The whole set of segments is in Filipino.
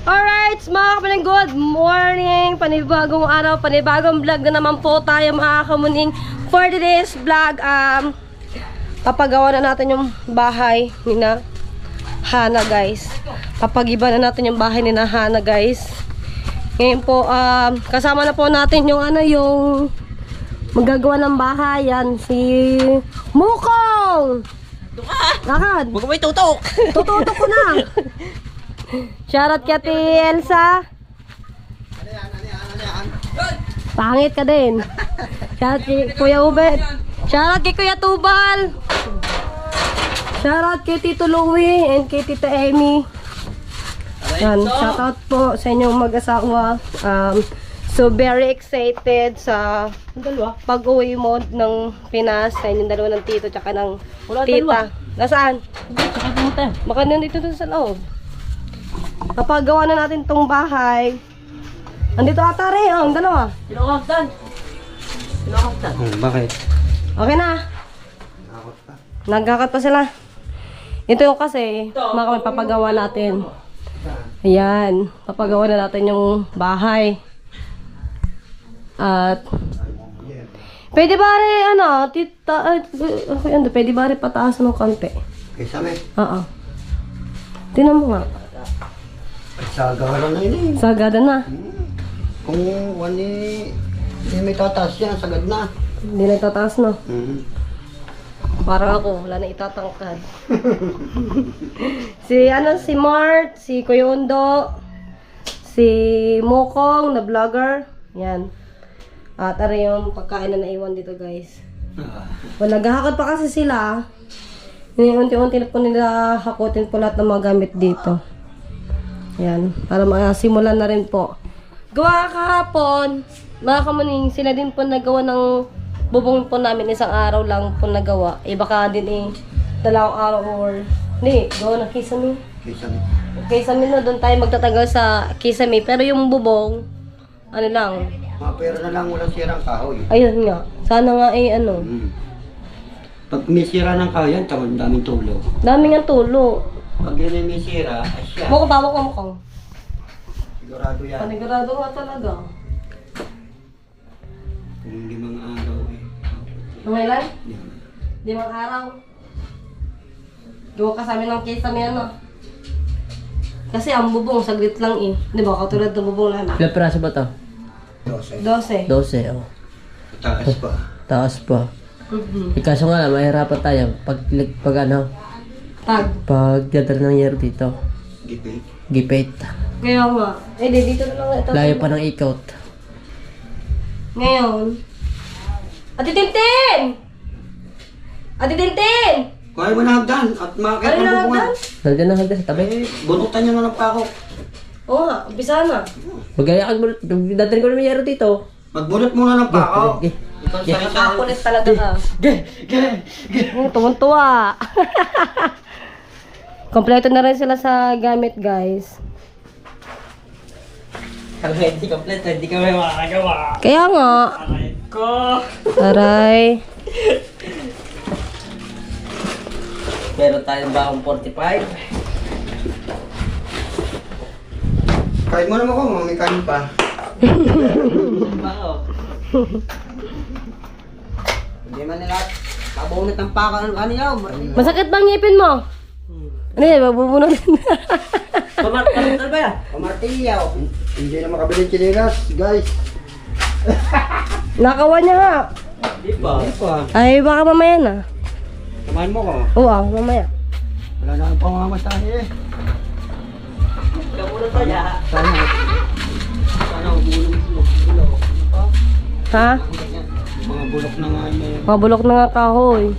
Alright, mga kapaling, good morning! Panibagong araw, panibagong vlog na naman po tayo mga kamuning for today's vlog. Um, papagawa na natin yung bahay ni na Hana guys. Papagiba na natin yung bahay ni na Hana guys. Ngayon po, um, kasama na po natin yung ano yung magagawa ng bahay. Yan, si Mukong! Lakad! Huwag mo itutok! Tututok ko na! Shoutout kay Ate Elsa. Pangit ka din. Shoutout kay Kuya Ubet. Shoutout kay Kuya Tubal. Shoutout kay Tito Louie and kay Tita Amy. Yan, shoutout po sa inyong mag-asawa. Um, so very excited sa pag-uwi mo ng Pinas sa inyong dalawa ng tito tsaka ng tita. Nasaan? Tsaka pumunta. Baka nandito dun sa loob. Kapag gawa na natin tong bahay, andito ata rin, ang dalawa. Sinukaktan. Sinukaktan. Oh, bakit? Okay na. Nagkakat pa sila. Ito yung kasi, mga kami papagawa natin. Ayan, papagawa na natin yung bahay. At, pwede ba rin, ano, tita, ay, okay, ano, pwede ba rin pataas ng konti? Kaysa may, Oo. Tinan mo nga. Sa gawala na yun eh. Sagada na. Kung wani, hindi may tataas yan, sagad na. Hindi na tataas na. Mm. Parang ako, wala na itatangkad. si ano, si Mart, si Kuya Undo, si Mokong na vlogger. Yan. At ano yung pagkain na naiwan dito guys. Well, naghahakot pa kasi sila. Unti-unti na po nila hakutin po lahat ng mga gamit dito. Yan. Para masimulan na rin po. Gawa kahapon, mga kamuning, sila din po nagawa ng bubong po namin isang araw lang po nagawa. Eh baka din eh, dalawang araw or... Hindi, gawa ng kisame. Kaysa may, Kisame na doon tayo magtatagal sa kisame. Pero yung bubong, ano lang, mga pera na lang walang sirang kahoy. ayun nga. Sana nga eh ano, Mm. Pag may sira ng kahoy yan, daming tulo. daming ang tulo. Pag yun ay may sira, ay siya. Mukha pa mo mukhang. Sigurado yan. Panigurado nga talaga. Kung hindi mga araw eh. Nangailan? Yan. Limang araw. Gawa ka sa amin ng kisame ano. Kasi ang bubong, saglit lang eh. Di ba? Katulad ng bubong namin. Ilang piraso ba to? Dose. 12. 12, oh. Taas pa. Taas pa. Mhm. Eh, kaso nga lang, mahirapan tayo. Pag, pag ano, Pag. pag dadar ng yero dito. Gipit. Gipit. Kaya nga. Eh, di, dito na lang ito. Layo pa ng ikot. Ngayon. Ate Tintin! Ate Tintin! Kaya mo na hagdan at makakit Ano ng na bubungan. hagdan? Nandiyan na hagdan sa tabi. Eh, bunutan nyo na ng pako. Oo nga, umpisa na. Magayakag mo, dadalhin ko naman yero dito. Magbunot muna ng pako. Ge, Ikaw sa. Nakakulit talaga ka. Oh, tuwan-tuwa. Kompleto na rin sila sa gamit, guys. Hindi kompleto, hindi kami makakagawa. Kaya nga. Ko! Aray. Meron tayong bakong 45. Kahit mo naman ko, may kanin pa. Bako. Hindi man nila kabunot ng pako ng kanila. Masakit ba ang ngipin mo? Ano yan, mabubunod Pamat, pamat ba yan? Pamartilyaw. Hindi na makabili ng chinilas, guys. Nakawa niya nga. Di pa. Ano pa? Ay, baka mamaya na. Samahan mo ko. Oo, ah, mamaya. Wala na akong pangamasahe eh. Kamulo to ya. Sana. Sana bulok bulok bulok. Ha? Mga bulok na nga may Mabulok na nga kahoy.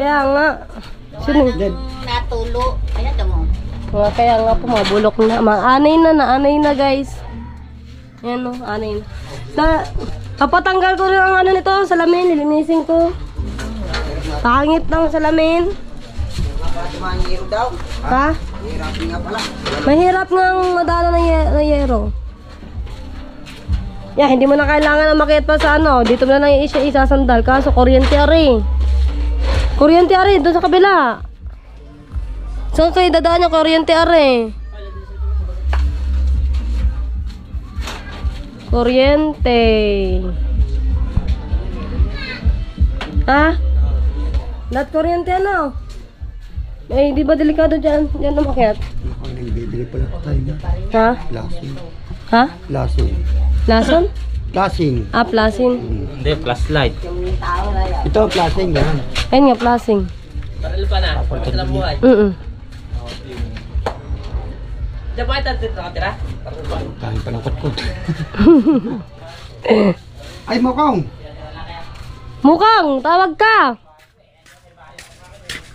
Kaya nga. Sino? Dead. natulo. Ayan ka mo. Mga kaya nga po, mabulok na. Mga anay na, naanay na guys. Yan o, anay na. Sa, papatanggal ko rin ang ano nito, salamin, lilinisin ko. Pangit ng salamin. Tumangiro daw. Ha? Hirap nga pala. Mahirap nga ang madala ng, ye- ng yero. Yeah, hindi mo na kailangan na makit pa sa ano. Dito mo na lang isa isasandal. Kaso, kuryente ari. Kuryente ari, doon sa kabila. Saan kayo dadaan yung kuryente are? Kuryente. Ha? Lahat kuryente ano? Eh, di ba delikado dyan? Dyan umakyat. Ako, nagbibili pala tayo. Ha? Lasing. Ha? Lasing. Lason? Lasing. Ah, plasing. Hindi, plus light. Ito, plasing, yan. Ayun nga, plasing. Parang pa na. Ito lang buhay. Mm Diyan ba ito dito nakatira? Kain pa ng kutkot. Ay, mukong! Mukang, tawag ka!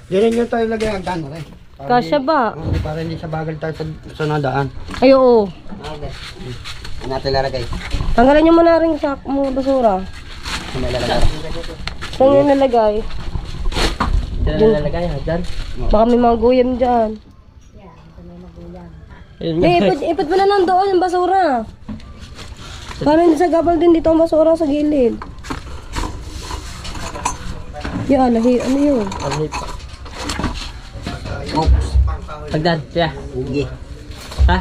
Diyan nyo tayo lagay ang dano, rin. Kasya ba? Hindi, para hindi sa bagal tayo sa, sa nadaan. Ay, oo. Ano natin lalagay? Tanggalin nyo muna rin sa mga basura. Ano may lalagay? Saan nyo nalagay? Diyan na nalagay ha, dyan. Baka may mga guyam dyan. Eh, ipit, ipit mo na lang doon yung basura. Para hindi sa gabal din dito ang basura sa gilid. Ya, lahi, ano yun? Oops. Pagdan, siya. Ugi. Ha?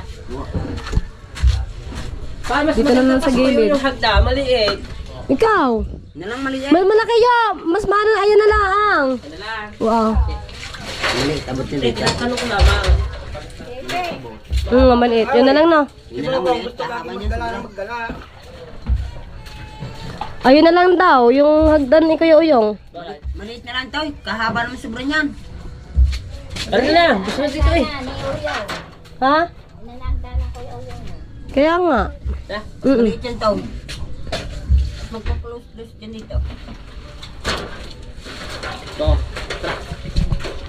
Pa, mas Dito naman sa gilid. Yung hagda, maliit. Ikaw! Yan lang mali Mas malaki yun! Mas mahal, ayun na lang! Ano lang. Wow. Mali, tabot nyo Eh, dito. tinatanong ko lamang. Hmm, maliit. Yun na lang no. Yun na lang mali. Kahaba niya. Ayun na lang daw, yung hagdan ni Kuya Uyong. Maliit na lang to. Kahaba naman sobra niyan. Ano lang, gusto mo dito eh. Ha? Kaya nga. Ha? Mm Maliit yan to. Magpa-close-close dyan dito. Ito.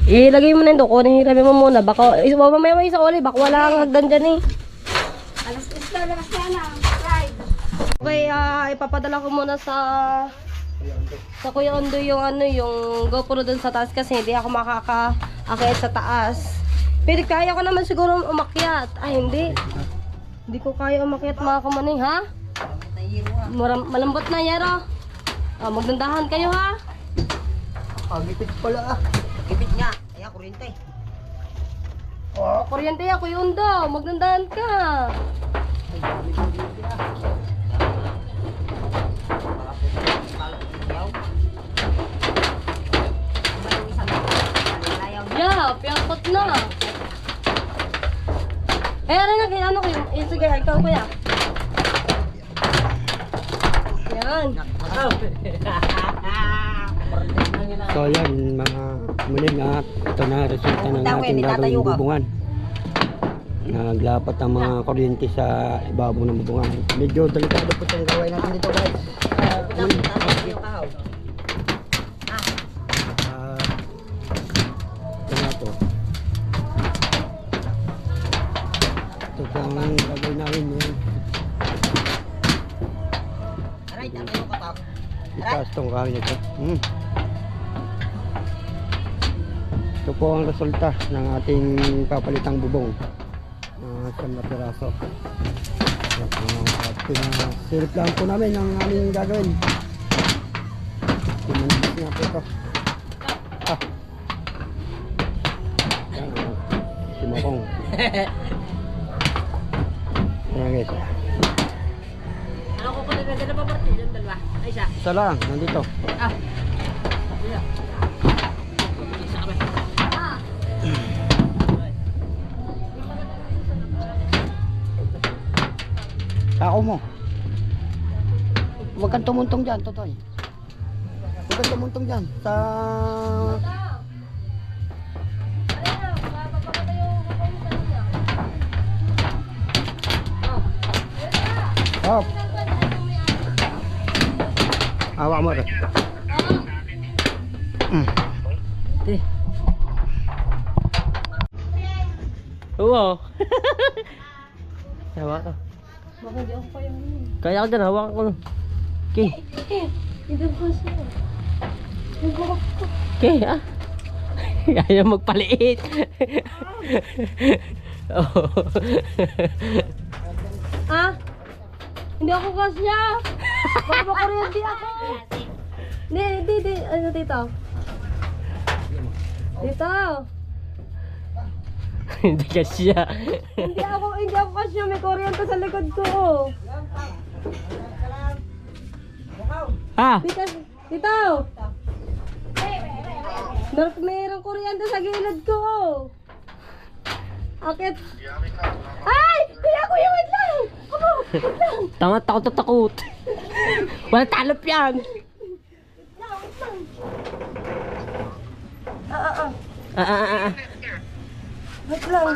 Ilagay mo na ito, kunin hiramin mo muna. Baka, is, mamaya may isa uli, baka wala kang hagdan dyan eh. Okay, ah, ipapadala ko muna sa sa Kuya Ondo yung ano, yung GoPro dun sa taas kasi hindi ako makaka-akit sa taas. Pero kaya ko naman siguro umakyat. Ay, hindi. Hindi ko kaya umakyat mga kamaning, ha? Maram, malambot na, Yero. Ah, magdandahan kayo, ha? Pagipit pala ah. Kipit nga. Kaya kuryente. Oh, kuryente ya, Kuya Ondo. Magdandahan ka. Yeah, piyakot na. Eh, ano na, ano ko yung, eh, sige, ikaw kuya. Yan. So yan mga muling at ito na resulta ng ating gagawing bubungan. Naglapat ang mga kuryente sa ibabaw ng bubungan. Medyo delikado po itong gawin natin dito guys. Ah, Itaas itong kahoy na ito. Hmm. Ito po ang resulta ng ating papalitang bubong. Uh, siyam na piraso. Uh, Pinasirip lang po namin ang aming gagawin. Pinanibis nga po ito. Ah. Yan, uh, si Isa lang, nandito. Ah. Tako mo. Huwag kang tumuntong dyan, Totoy. Huwag kang tumuntong dyan. Sa... Hop. Hawak mo rin. Mm. Eh. Oo. Hawa ka. Baka di ako kaya Kaya ka dyan, hawakan ko. Okay. Hindi ko siya. Okay, ah. Ayaw magpaliit. oh. Ah? Hindi ako kasya. Baka makuryente ako. Hindi, hindi, hindi. Ano dito? Dito. Hindi ka siya. hindi ako, hindi ako kasi may kuryente sa likod ko. Ha? Dito, dito. Mer mayroong kuryente sa gilid ko. Akit. Ay! Wait lang! Ako, wait lang. Tama, takot na takot. Wala talop yan. Ah, ah, ah. Ah, ah, ah. Wait lang.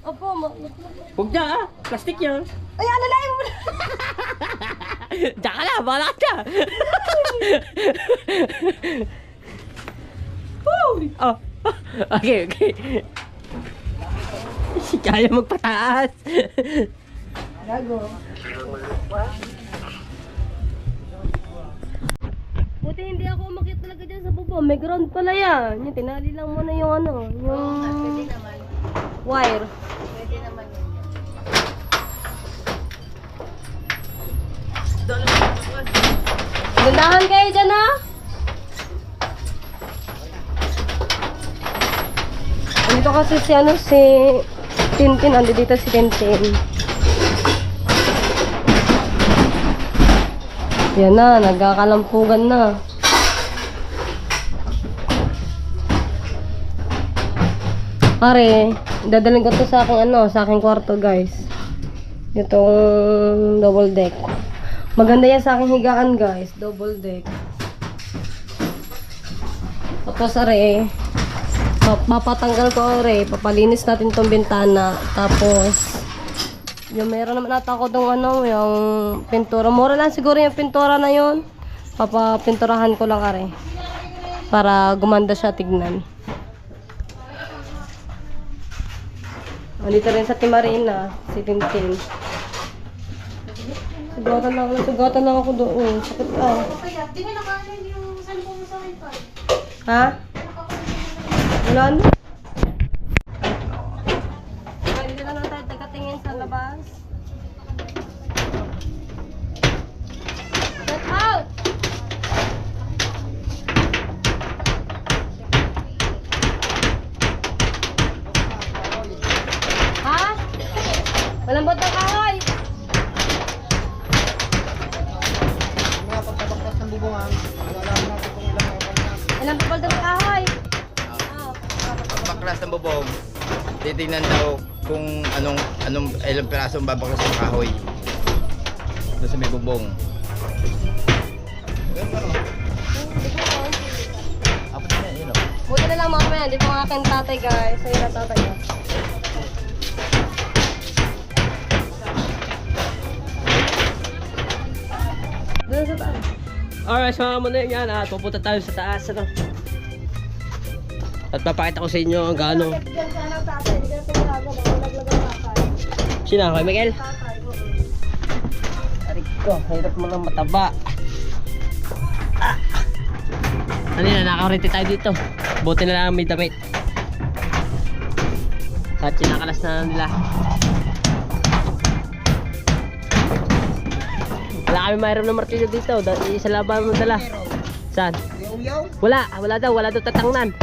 Opo. Huwag ah. Plastic yan. Ay, alalain mo na! Diyan ka na, bahala ka. oh. Okay, okay. Kaya magpataas. Gago. Buti hindi ako umakit talaga dyan sa bubong. May ground pala yan. Yung tinali lang muna yung ano, yung wire. Gandahan kayo dyan ha? Andito kasi si ano si Tintin, ando dito si Tintin. Yan na, nagkakalampugan na. Pare, dadalhin ko to sa aking ano, sa aking kwarto guys. Itong double deck. Maganda yan sa aking higaan guys, double deck. Tapos are, mapatanggal ko are, papalinis natin tong bintana. Tapos, yung meron naman ata ako tong ano, yung pintura. Mura lang siguro yung pintura na yon. Papapinturahan ko lang are. Para gumanda siya tignan. Andito rin sa Timarina, si Tintin. Sugatan lang, sugatan lang ako doon. Sakit ah. Kaya, di na nakaano yung cellphone mo sa wifi. Ha? Wala na. Ilang piraso ang babaklas ng kahoy. Doon sa may bubong. Apat na yun, oh. Buti na lang mamaya, di po ang aking tatay guys. Ayun na tatay ko. Doon sa taas. Alright, sama mo na yan. Ah, pupunta tayo sa taas. Ano? At papakita ko sa inyo ang gaano. Diyan sana ang tatay, hindi ka pinagawa. Baka naglagang tatay. Sino ako, Miguel? Arik ko, hirap mo ng mataba. Ah. Ano na, nakakarete tayo dito. Buti na lang may damit. At sinakalas na nila. Wala kami mayroon ng martilyo dito. Da- Isa laban mo dala. Saan? Wala, wala daw, wala daw tatangnan.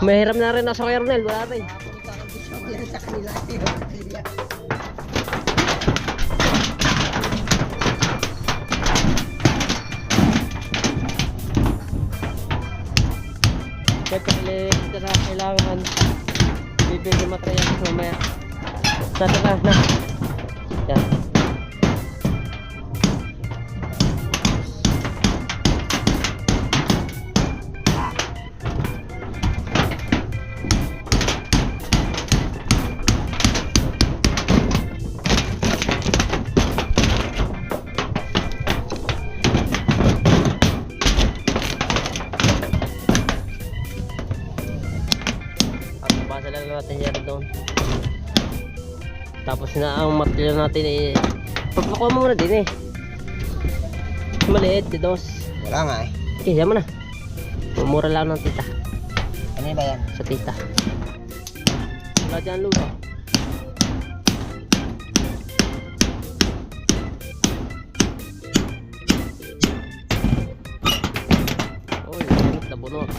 Mahirap na rin ako sa Kernel, wala rin. sa kanila. Kaya ito na kailangan bibili material mamaya. Na, na. Yan. Natin eh. Pagpakuha mo muna din eh. Maliit, dos. Wala nga eh. Okay, yan mo na. Mumura lang ng tita. Ano ba yan? Sa tita. Wala dyan lupa. Uy, bunot na bunot.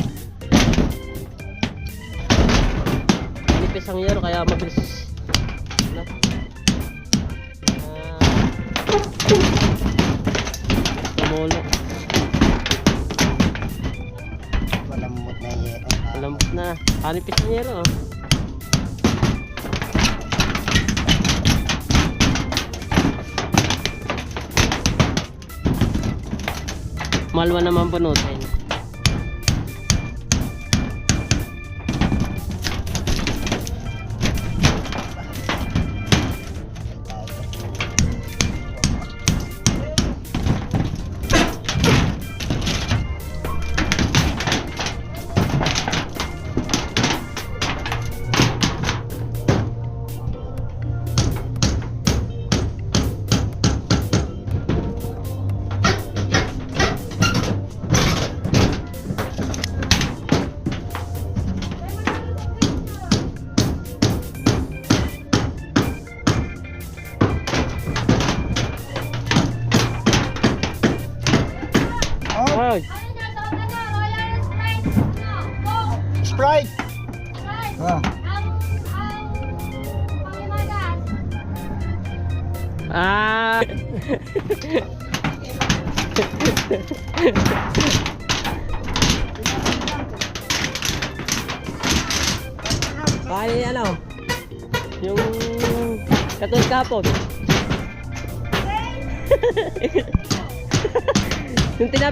isang yero kaya mabilis. Ano? Ang yero. Oh. Malwa naman punutin.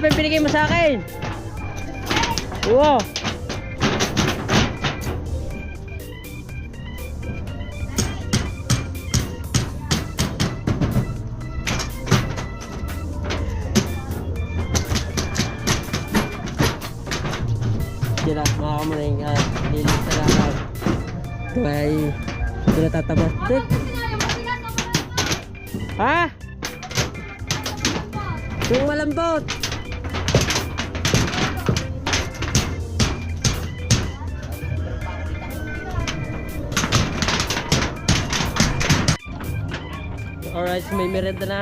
Yung pinigay mo sa akin. Oo. sila mga kamaring at lilis na lang ito ay ito na tatabas ha? yung malambot may merenda na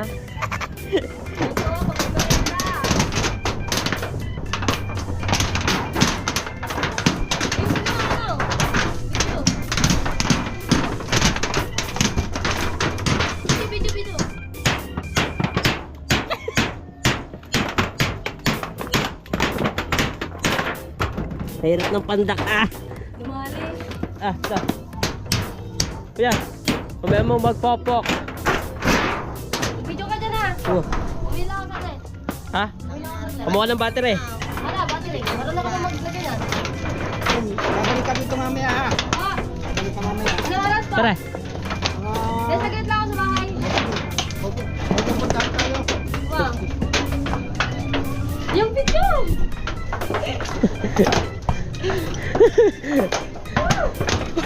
Hirap ng pandak ah. Lumali. Ah, sa. Kuya, mamaya mo magpopok. Oh. Uwi lang ako natin. Ha? Kumuha ng battery. Wala, battery. Ka na maglagay na. Babalik ka dito mamaya ha. Ah, Babalik ka mamaya. ano oras pa? Tara. Mga... Nasa gate lang ako sa bahay. Huwag huwag punta tayo. Wow. Yung video!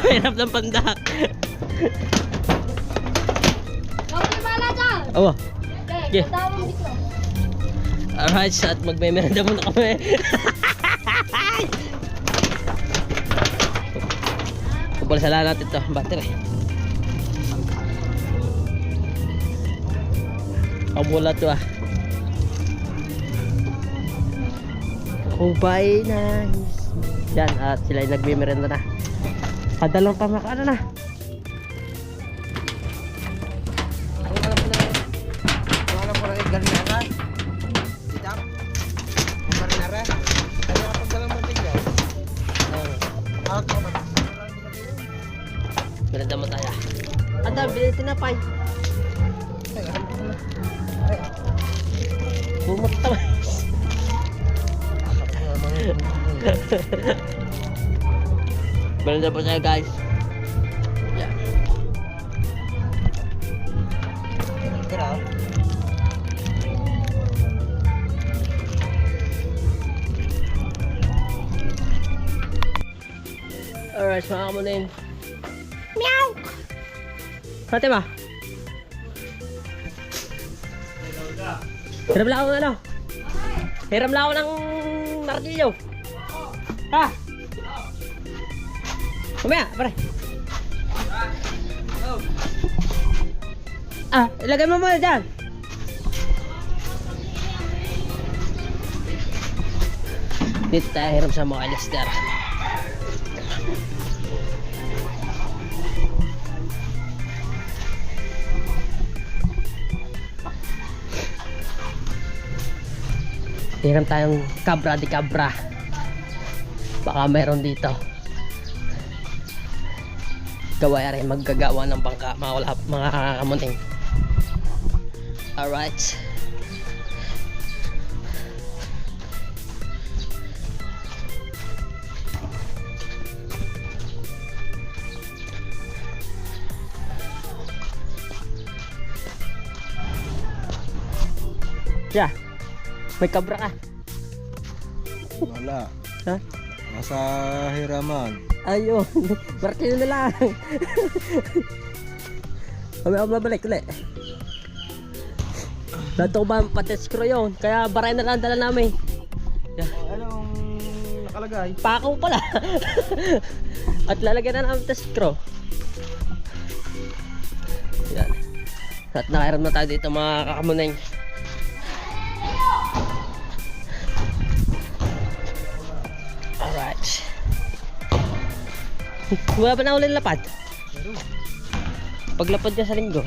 Hirap ng pandak. Ako na bahala dyan! Oh. Yeah. Alright, at magmemerenda muna kami. Pagpalasala natin ito, battery. Pamula to ah. Kubay nice. Yan, at sila ay nagmemerenda na. Padalang pa maka ano na. Po tayo guys. Yeah. Alright, mga kamunin. Meow! Hati ba? Hiram lang ako ng ano? Hiram lang ako ng martilyo. Ha? Kumaya, pare. Ah, ilagay mo muna dyan. Dito tayo hiram sa mga Alistair. Hiram tayong kabra di kabra. Baka meron dito. Gawa rin maggagawa ng bangka mga wala mga kamunting. Alright. Yeah. May kabra ka. Wala. Ha? Nasa hiraman. Ayun. Martilyo na lang. Kami ako babalik ulit. Dato ko ba pati screw yun? Kaya baray na lang dala namin. Anong nakalagay? Pakaw pala. At lalagyan na namin test screw. Yan. At nakairam na tayo dito mga kakamuneng. Wala pa na ulit lapad? Paglapad niya sa linggo.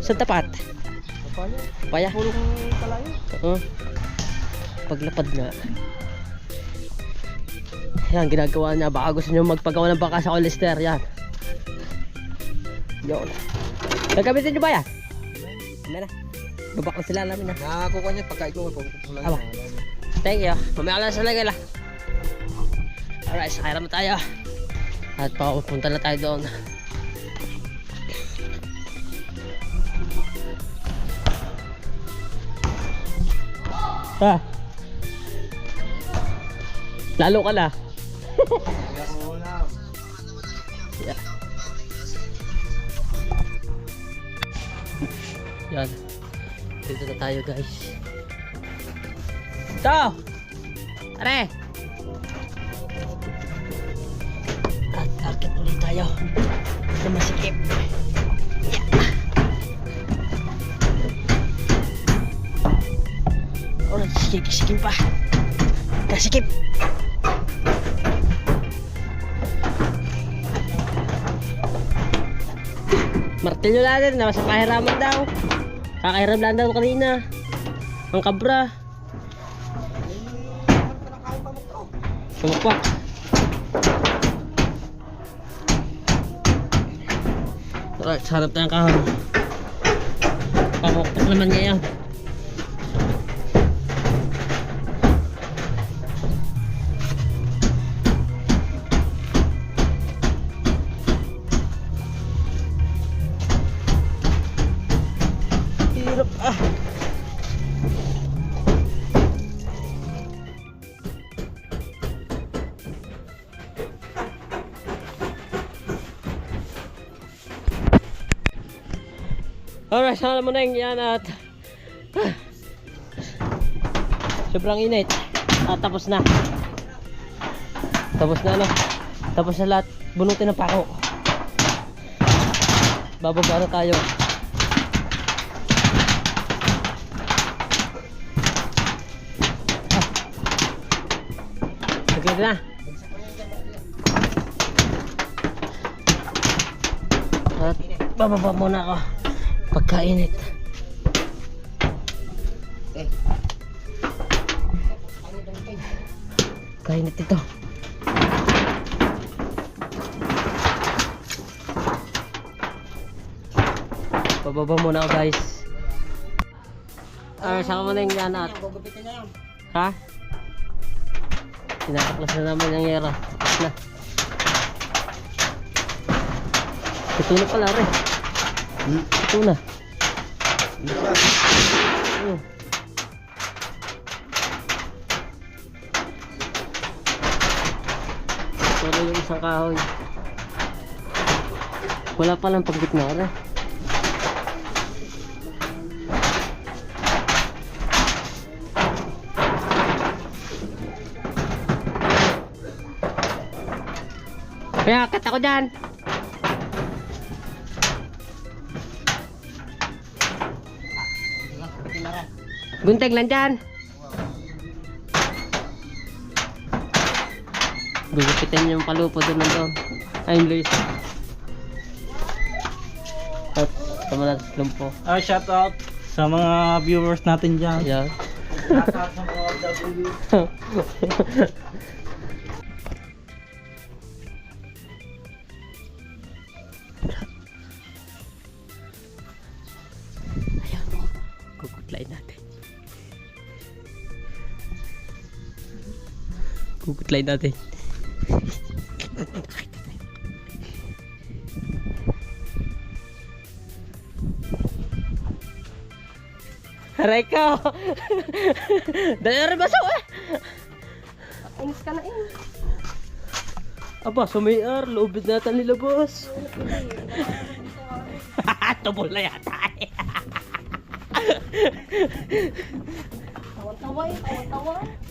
Sa tapat? Paya? Pulong talayo. Oo. Paglapad nga. Yan, ginagawa niya. Baka gusto niyo magpagawa ng baka sa Olister. Yan. Yun. Nagkamitin niyo ba yan? Amen na. Babak na sila namin na. Nakakuha niya pagka ikaw may Aba. Thank you. Mamaya ka lang sa lagay la. Alright, sakay naman tayo. At papunta na tayo doon. Ha? Lalo ka na. Yan. Dito na tayo guys. Ito! Are! Tayo. Na masikip. Yeah. Oh, nagsisikip pa. Kasikip. Martilyo natin, nasa pahiraman daw. Kakahiram lang daw kanina. Ang kabra. Sumakwa. Alright, sarap tayong kahon. Pamuktok naman niya yan. Alright, sana mo na yung yan at sobrang init. At tapos na. Tapos na ano? Tapos na lahat. Bunutin ng pako. Bababa na tayo. Ah. okay na. At bababa muna ako pagkainit. Kainit ito. Bababa muna ako guys. Ay saka mo na yung yan at ha? Sinakaklas na naman yung yero Tapos na. Ito na pala rin ito na Hmm. Ito na yung isang kahoy. Wala pa lang pagbitna na. Kaya akit ako dyan. Buntag lang dyan. Gugupitin yung palupo doon nandun. Ayun, Luis. At tama na lumpo. Ah, shout out sa mga viewers natin dyan. Ayan. Shout out sa mga OFW. Gugutlain natin. Aray ko! Dali baso eh! Inis ka na eh. Aba, sumayar. Loobid natin nila, boss. Tubol na yata eh. Tawa-tawa eh. Tawa-tawa.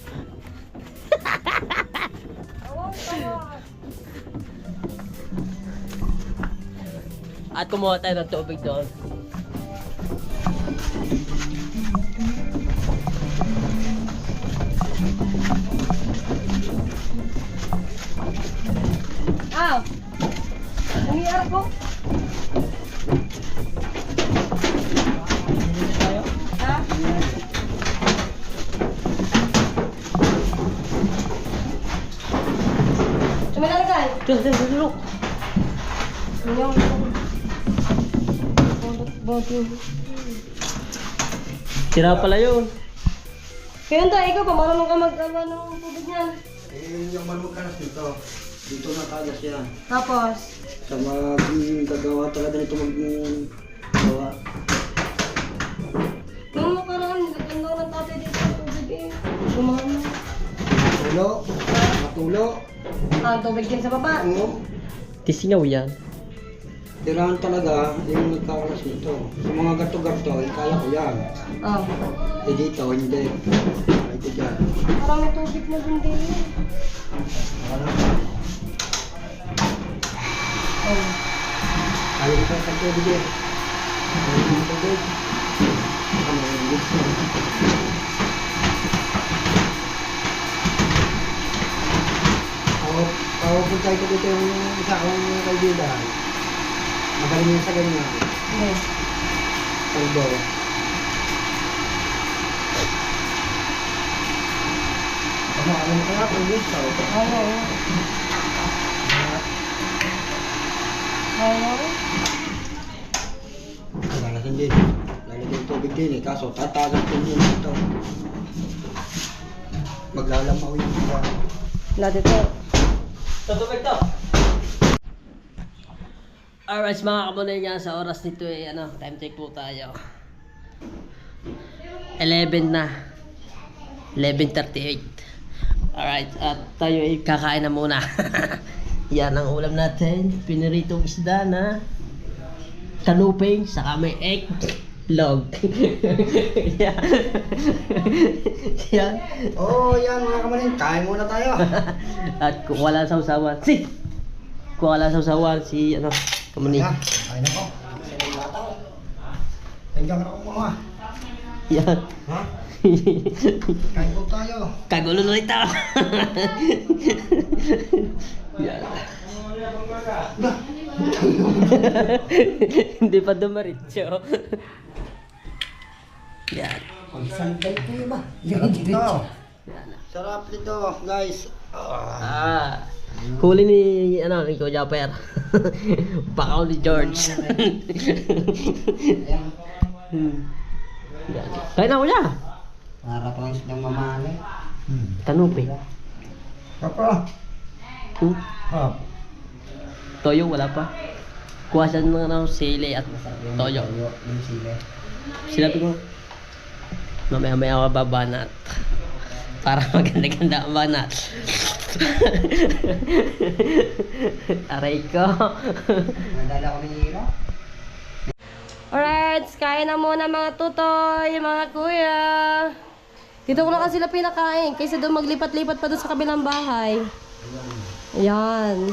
At kumuha tayo ng tubig doon. Ah! Umiiyak ko. Diyan, diyan, diyan, diyan. Ayaw. Bodot, bodot. Tira pala yun. Kaya tayo, ikaw pa, marunong ka mag-awa ng tubig niyan. Eh, yung malukanas dito. Dito na kagas yan. Tapos, Sa mag-gagawa talaga nito mag-gawa. nung nakaraan, nilagyan daw ng tatay dito ng tubig eh. Gumana. Tulo. Ah, tubig din sa baba. Ano? Tisingaw yan. Tirahan talaga yung nagkakalas nito. Sa mga gato-gato, eh, kaya ko yan. Ah, Eh dito, hindi. Ito dyan. parang may tubig na din din. Oh. Ayaw ko sa tubig eh. Ayaw ko sa tubig. Ano yung gusto? Punta ko dito yung isa kong kaibigan. Magaling yun sa ganyan. Paldo. Ano, ano mo kaya kung gusto? Ayaw. Ayaw. Lalasan din. Lalagyan tubig din eh. Kaso tatagas din yun ito. Maglalamaw yung iba. Lahat ito. Tutubig to. Alright mga kamunay nga sa oras nito eh ano, time check po tayo. 11 na. 11.38. Alright, at tayo ay kakain na muna. Yan ang ulam natin. Piniritong isda na kanuping saka may egg log. Yan. Yan. Oo, oh, yan mga kamanin. Kain muna tayo. At kung wala sa usawan, si! Kung wala sa usawan, si ano, kamuni. Yan, kain ako. Tingnan ako mga. Yan. Ha? Kain po tayo. Kagulo na ito. Yan. Hindi pa dumaritso. Yan. Pagsantay kayo ba? Yan dito. Sarap nito, guys. Ah. Ah. Huli ni, ano, ni Kuya Per. Pakaw ni George. Hmm. Kain na kuya. Harap lang silang mamali. Kanupi. Papa. Hmm. Pap. Toyo, wala pa. Kuha siya ng ano, sili at toyo. Sinabi ko, mamaya maya ako babanat. Para maganda-ganda ang banat. Aray ko. Nadala ko ng hira. Alright, kain na muna mga tutoy, mga kuya. Dito ko na kasi sila pinakain, kaysa doon maglipat-lipat pa doon sa kabilang bahay. Ayan.